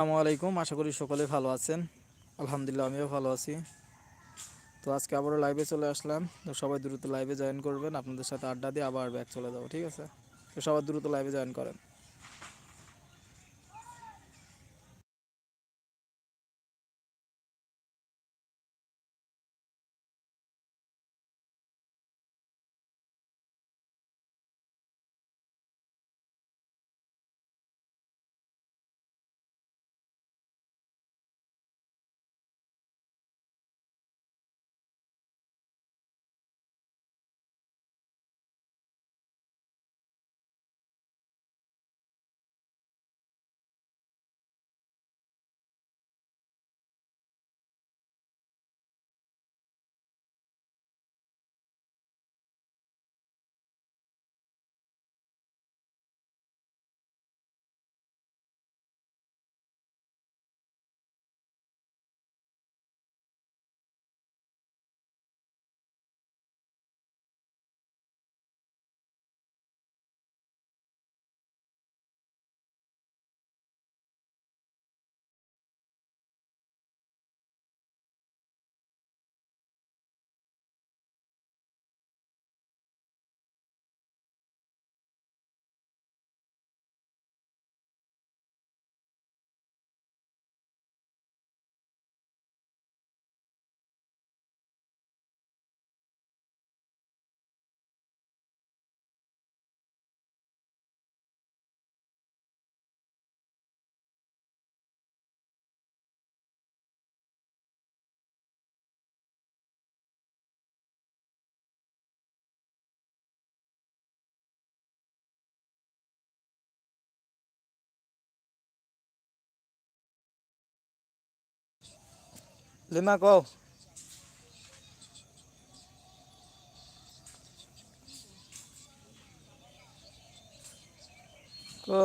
আসসালামু আলাইকুম, আশা করি সকলে ভালো আছেন। আলহামদুলিল্লাহ, আমিও ভালো আছি। তো আজকে আবারও লাইভে চলে আসলাম। তো সবাই দ্রুত লাইভে জয়েন করবেন, আপনাদের সাথে আড্ডা দিয়ে আবার ব্যাক চলে যাব, ঠিক আছে? তো সবাই দ্রুত লাইভে জয়েন করেন। লিমা কও কো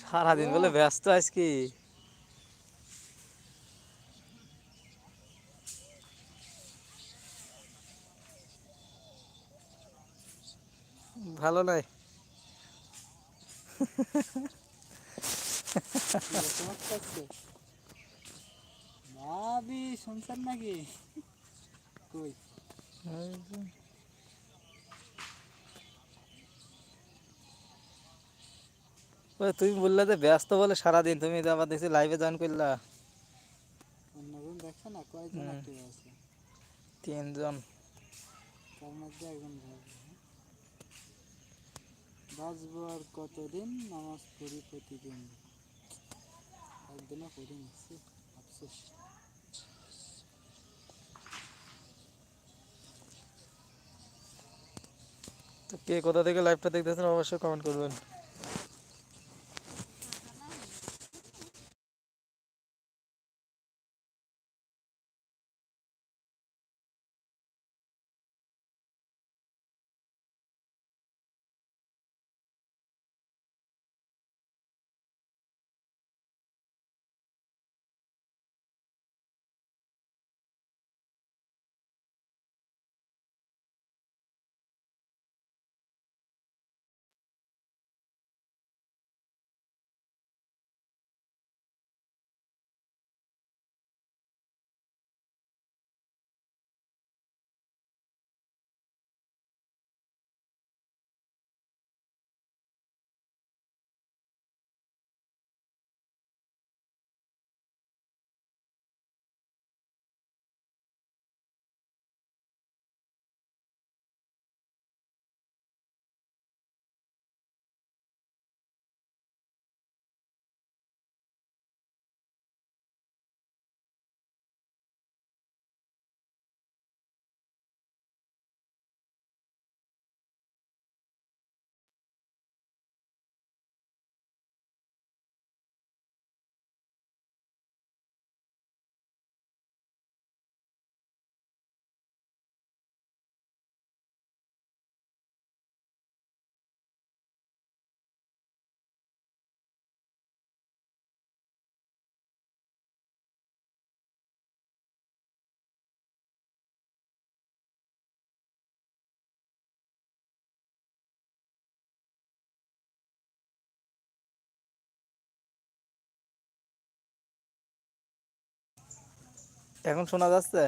সারাদিন বলে ব্যস্ত আজ ভালো নাই ভাবি শুনছেন নাকি? কই? তুমি বললে যে ব্যস্ত বলে সারাদিন তুমি তো আবার দেখছি লাইভে জয়েন করলা। অন্যজন দেখছ না? কয়জন আছে? তিনজন। তার মধ্যে একজন ভাবি বাঁচবো আর কতদিন? নামাজ পড়ি প্রতিদিন। একদিনও পড়ি নিচ্ছি আফসোস। তো কে কোথা থেকে লাইভটা দেখতেছেন, অবশ্যই কমেন্ট করবেন। এখন শোনা যাচ্ছে?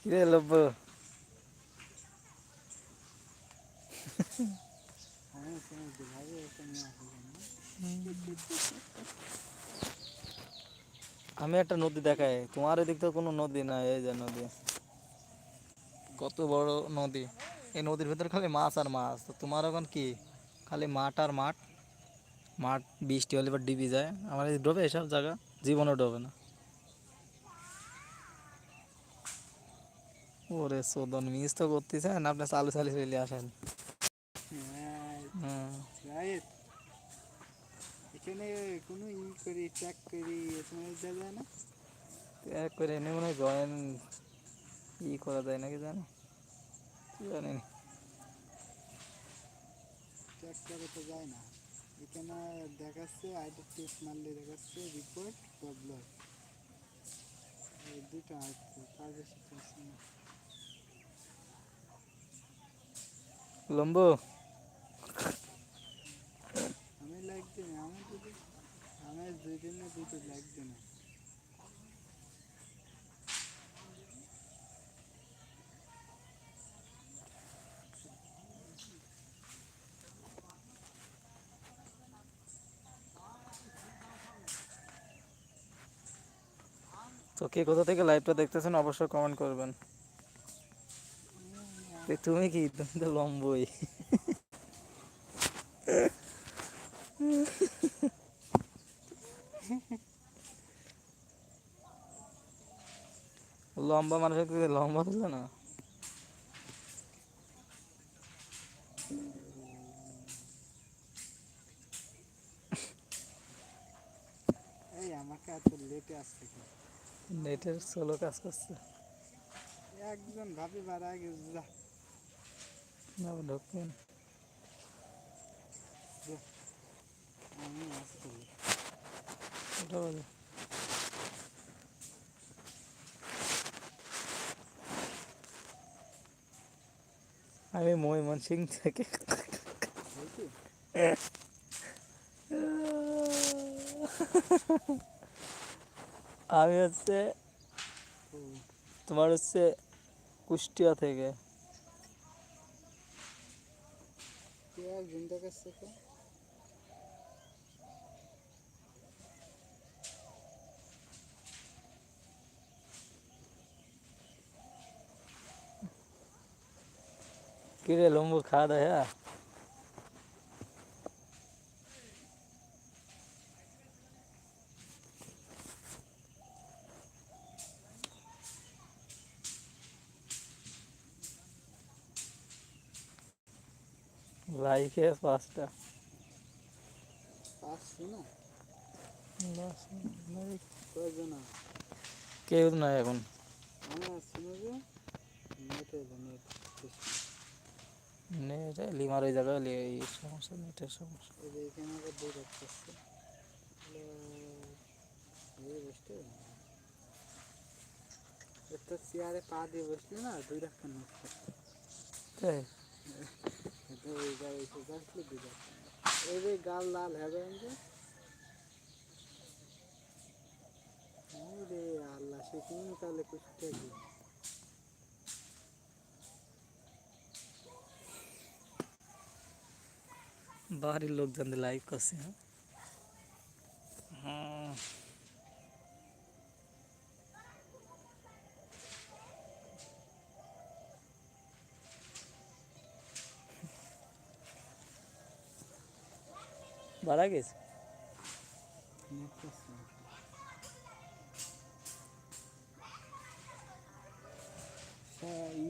কিরে লব্য আমি একটা নদী দেখাই। তোমার এদিক তো কোনো নদী না, এই যে নদী। কত বড় নদী? এই নদীর ভেতর খালি মাছ আর মাছ। তো তোমার এখন কি? খালি মাঠ আর মাঠ? মাঠ, বৃষ্টি হলে এবার ডিবি যায়। আমার ডোবে এসব জায়গা, জীবনও ডোবে না। ওরে সোদন, মিস তো করতেছেন আপনি চালু চালু চলে আসেন। এখানে কোনো ই করি চেক করি দেওয়া যায় না এক করে এনে মনে হয় জয়েন ই করা যায় নাকি জানো জানি না। চেক করে তো যায় না এখানে দেখাচ্ছে আইডি টেপ মারলে দেখাচ্ছে রিপোর্ট প্রবলেম দুটো আছে তার বেশি লম্বু আমি তো কে কোথা থেকে লাইভটা দেখতেছেন অবশ্যই কমেন্ট করবেন। তুমি কি? তুমি তো লম্বই। লম্বা মানুষের কি লম্বা ছিল না। এই আমাকে এত লেটে নেটের সোলো কাজ করছে। একজন ভাবি বার আগে যা। না আমি আসতে ওটা বলো আমি ময়মনসিং থেকে। হয়েছে আমি হচ্ছে তোমার হচ্ছে কুষ্টিয়া থেকে। একজন তো কিরে লম্বু খাওয়া দাওয়া হ্যাঁ লাইকে পাঁচটা আসছে না কয়জন কেউ নাই এখন আমি আসছি না যে নেটে নেট নেট লিমার ওই জায়গায় লি- এই সমস্যা নেটের সমস্যা। এই যে এখানে আবার দুই রাখতেছে একটা চেয়ারে পা দিয়ে বসলে না দুই রাখতে না তাই? এটা ওই গাল লাল হবে আল্লাহ, সে তুমি তাহলে কুষ্টিয়া কি বাড়ির লোকজন লাইভ করছে হ্যাঁ? হুম। বাড়া গেছে? নেট করছে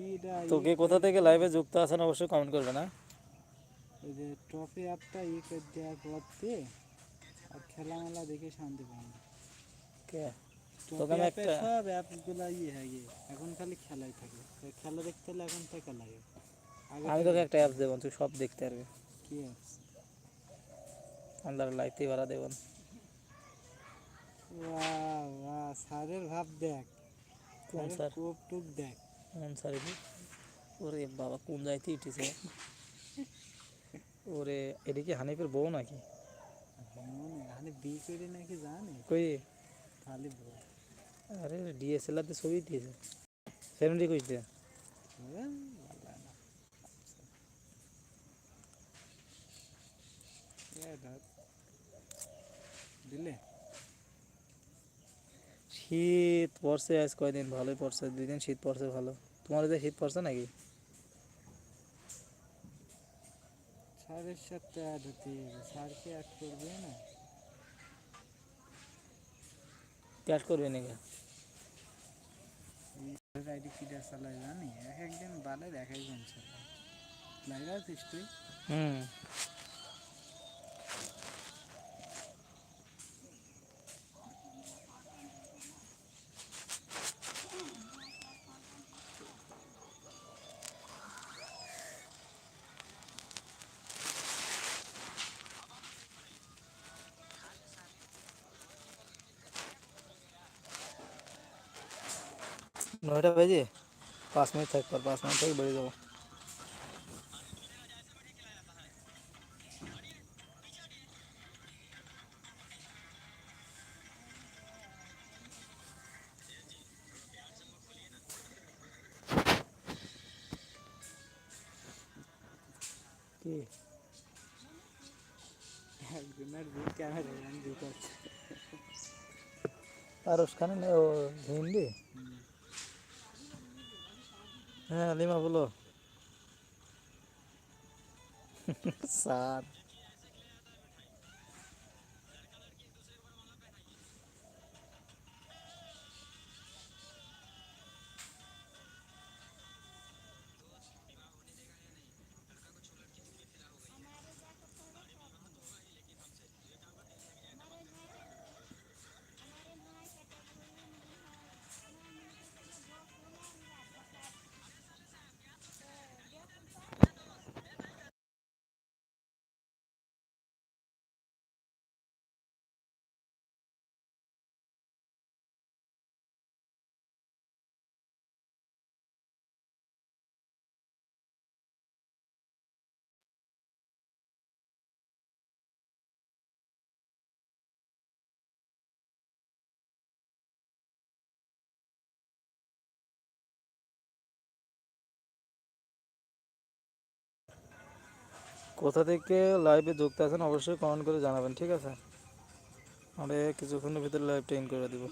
ইটা তো কে কোথা থেকে লাইভে যুক্ত আছেন অবশ্যই কমেন্ট করবেন হ্যাঁ ওই যে ট্রফি অ্যাপটা ই করে দেওয়ার পর দিয়ে আর খেলা মেলা দেখে শান্তি পাই না। কে? ট্রফি তোকে আমি একটা- সব অ্যাপগুলো ইয়ে হয়ে গিয়ে এখন খালি খেলাই থাকে। খেলা দেখতে হলে এখন টাকা লাগে আমি তোকে একটা অ্যাপ দেবো তুই সব দেখতে পারবি। কি অ্যাপস আপনারা লাইভতেই ভাড়া দেবেন বাহ বাহ স্যারের ভাব দেখ। কোন স্যার? কোপ টুপ দেখ। কোন স্যার ওরে বাবা কোন যাইতে উঠেছে ওরে এটা কি হানিফের বউ নাকি মনে হানি বি করে নাকি জানে কই খালি বল আরে ডিএসএলআর তে ছবি দিয়েছে ফ্যামিলি কইতে এ, বাবা না। এ ধর। দিলে শীত পড়ছে আজ কয়দিন ভালোই পড়ছে দুই দিন শীত পড়ছে ভালো তোমার যে শীত পড়ছে নাকি স্যারের সাথে অ্যাড হতে হবে স্যারকে অ্যাড করবে না? অ্যাড করবে নাকি? আইডি কিটা চালায় জানি। এক একদিন বালে এক একজন চালায়। তুই হুম। নয়টা বেজে পাঁচ মিনিট থাকবে আর পাঁচ মিনিট থেকে বেরিয়ে যাবো কি একজনের দুই ক্যামেরা ম্যান ঢুকাচ্ছে আর ওখানে না ও হিন্দি হ্যাঁ লিমা বলো। স্যার। কোথা থেকে লাইভে যুক্ত আছেন অবশ্যই কমেন্ট করে জানাবেন, ঠিক আছে? আমরা কিছুক্ষণের ভিতরে লাইভটা ইন করে দিব।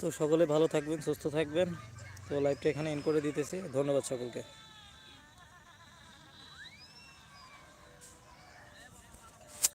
তো সকলে ভালো থাকবেন সুস্থ থাকবেন। তো লাইভটা এখানে এন করে দিতেছি। ধন্যবাদ সকলকে।